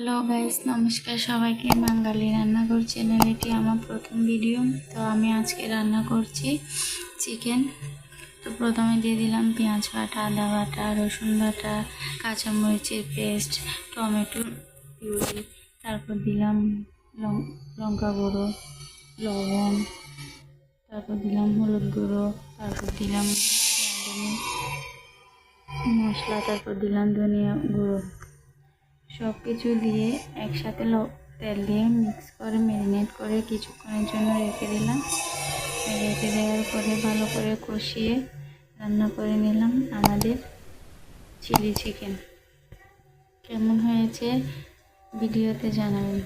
Hello guys নমস্কার সবাইকে। বাঙালি রান্নাঘর চ্যানেল এটি আমার প্রথম ভিডিও তো আমি আজকে রান্না করছি চিকেন তো প্রথমে দিয়ে দিলাম পেঁয়াজ বাটা, আদা বাটা, রসুন বাটা, কাঁচামরিচের পেস্ট টমেটো পিউরি, তারপর দিলাম লঙ্কা গুঁড়ো, লবণ, তারপর দিলাম হলুদ গুঁড়ো, তারপর দিলাম মশলা, তারপর দিলাম ধনিয়া গুঁড়ো। সব কিছু দিয়ে একসাথে তেল দিয়ে মিক্স করে ম্যারিনেট করে কিছুক্ষণের জন্য রেখে দিলাম। রেখে দেওয়ার পরে ভালো করে কষিয়ে রান্না করে নিলাম আমাদের চিলি চিকেন কেমন হয়েছে? ভিডিওতে জানাবেন।